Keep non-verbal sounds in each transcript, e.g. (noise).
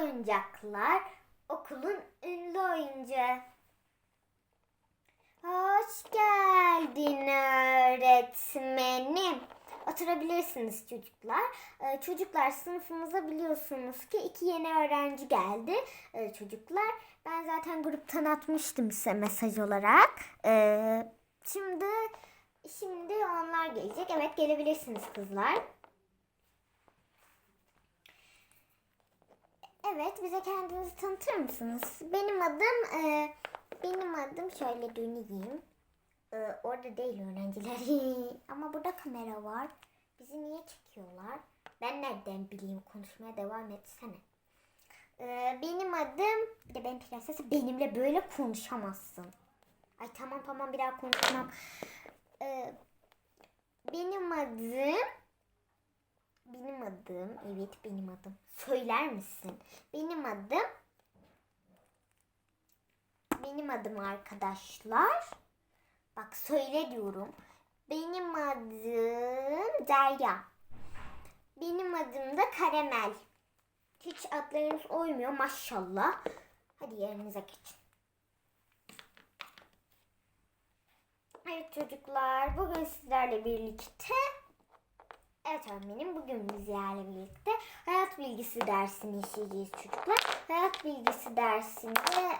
oyuncaklar okulun ünlü oyuncağı. Hoş geldin öğretmenim. Oturabilirsiniz çocuklar. Ee, çocuklar sınıfımıza biliyorsunuz ki iki yeni öğrenci geldi Ee, çocuklar. Ben zaten gruptan atmıştım size mesaj olarak. Ee, şimdi şimdi onlar gelecek. Evet gelebilirsiniz kızlar. Evet, bize kendinizi tanıtır mısınız? Benim adım, e, benim adım şöyle döneyim. E, orada değil öğrenciler. (laughs) Ama burada kamera var. Bizi niye çekiyorlar? Ben nereden bileyim? Konuşmaya devam etsene. E, benim adım, bir de ben prensesim. Benimle böyle konuşamazsın. Ay tamam tamam bir daha konuşmam. E, benim adım benim adım, evet benim adım. Söyler misin? Benim adım, benim adım arkadaşlar. Bak söyle diyorum. Benim adım Derya. Benim adım da Karamel. Hiç adlarınız oymuyor maşallah. Hadi yerinize geçin. Evet çocuklar, bugün sizlerle birlikte Evet öğretmenim bugün bizlerle birlikte hayat bilgisi dersini işleyeceğiz çocuklar. Hayat bilgisi dersinde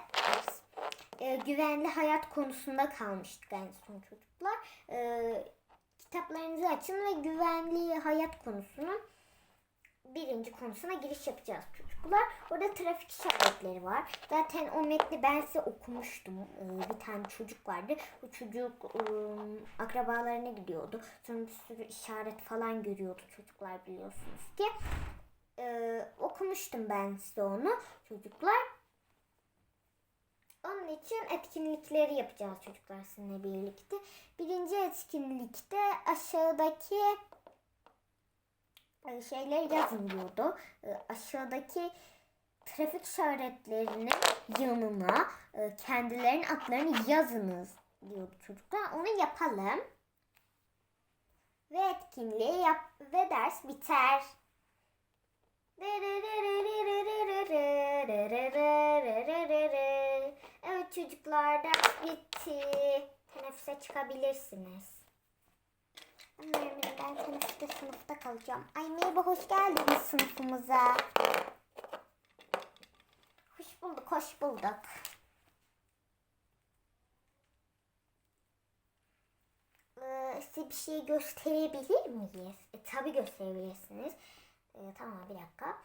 e, güvenli hayat konusunda kalmıştık en son çocuklar. E, kitaplarınızı açın ve güvenli hayat konusunun birinci konusuna giriş yapacağız çocuklar. Orada trafik işaretleri var. Zaten o metni ben size okumuştum. Ee, bir tane çocuk vardı. Bu çocuk ıı, akrabalarına gidiyordu. Sonra bir sürü işaret falan görüyordu çocuklar biliyorsunuz ki. Ee, okumuştum ben size onu çocuklar. Onun için etkinlikleri yapacağız çocuklar sizinle birlikte. Birinci etkinlikte aşağıdaki şeyler yazın diyordu. E, Aşağıdaki trafik işaretlerinin yanına e, kendilerinin adlarını yazınız diyordu çocuklar. Onu yapalım. Ve etkinliği yap ve ders biter. Evet çocuklar ders bitti. Teneffüse çıkabilirsiniz. Annem ben teneffüste sınıfta kalacağım. Ay merhaba hoş geldiniz sınıfımıza. Hoş bulduk hoş bulduk. Ee, size bir şey gösterebilir miyiz? E, tabii gösterebilirsiniz. E, tamam bir dakika.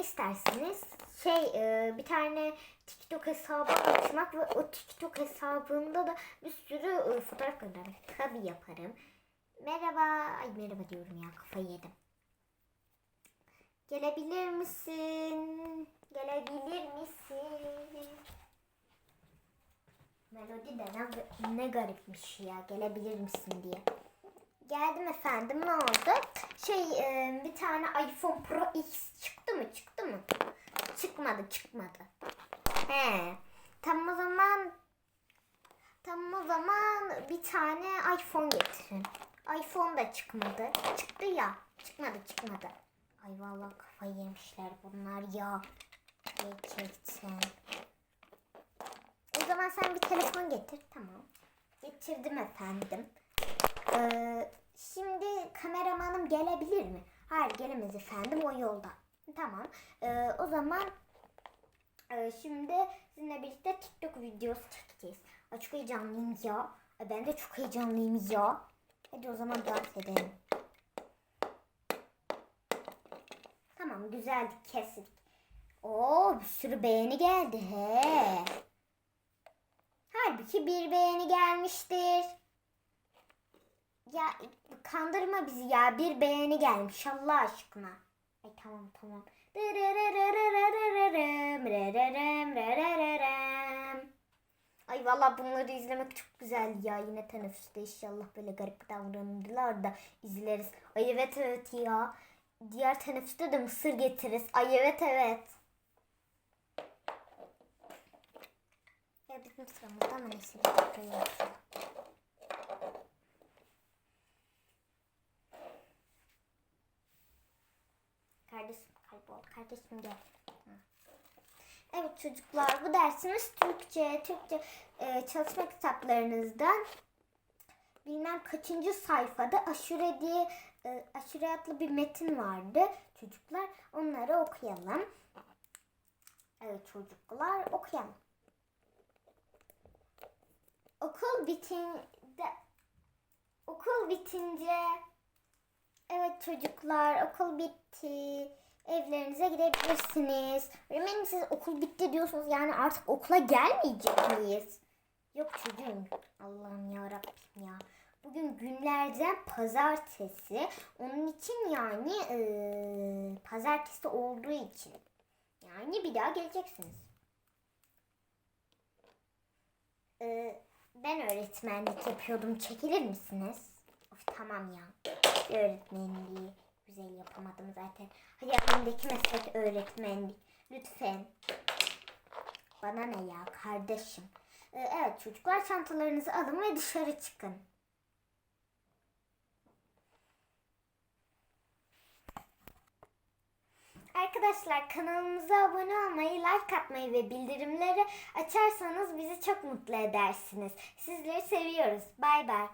İstersiniz? Şey e, bir tane TikTok hesabı açmak ve o TikTok hesabında da bir sürü e, fotoğraf göndermek. Tabii yaparım. Merhaba. Ay merhaba diyorum ya kafayı yedim. Gelebilir misin? Gelebilir misin? Melodi de ne, ne garipmiş ya. Gelebilir misin diye. Geldim efendim ne oldu? Şey e, bir tane iPhone Pro X çıktı mı çıktı mı? Çıkmadı çıkmadı. He. Tamam o zaman tamam o zaman bir tane iPhone getirin. iPhone da çıkmadı. Çıktı ya. Çıkmadı çıkmadı. Ay vallahi kafayı yemişler bunlar ya. Gerçekten. O zaman sen bir telefon getir. Tamam. Getirdim efendim. Ee, şimdi kameramanım gelebilir mi? Hayır gelemez efendim o yolda. Tamam. Ee, o zaman e, şimdi sizinle birlikte TikTok videosu çekeceğiz. Ay çok heyecanlıyım ya. Ay, ben de çok heyecanlıyım ya. Hadi o zaman dans edelim. Tamam güzeldi kestik. Oo bir sürü beğeni geldi he. Halbuki bir beğeni gelmiştir. Ya kandırma bizi ya. Bir beğeni gelmiş Allah aşkına. Ay tamam tamam. Ay valla bunları izlemek çok güzel ya. Yine teneffüste inşallah böyle garip davranırlar da izleriz. Ay evet evet ya. Diğer teneffüste de mısır getiririz. Ay evet evet. Ya bizim sıramızda ama neyse dakika yok. Kardeşim kaybol. Kardeşim gel. Evet çocuklar bu dersimiz Türkçe. Türkçe e, çalışma kitaplarınızdan bilmem kaçıncı sayfada aşure diye e, aşure adlı bir metin vardı. Çocuklar onları okuyalım. Evet çocuklar okuyalım. Okul bitince okul bitince evet çocuklar okul bitti. Evlerinize gidebilirsiniz. Öğretmenim siz okul bitti diyorsunuz yani artık okula gelmeyecek miyiz? Yok çocuğum. Allah'ım ya Rabbim ya. Bugün günlerden pazartesi. Onun için yani eee, pazartesi olduğu için. Yani bir daha geleceksiniz. Eee, ben öğretmenlik yapıyordum. Çekilir misiniz? Of tamam ya. Öğretmenliği güzel yapamadım zaten. Hayalimdeki meslek (laughs) öğretmenlik. Lütfen. Bana ne ya kardeşim. Ee, evet çocuklar çantalarınızı alın ve dışarı çıkın. Arkadaşlar kanalımıza abone olmayı, like atmayı ve bildirimleri açarsanız bizi çok mutlu edersiniz. Sizleri seviyoruz. Bay bay.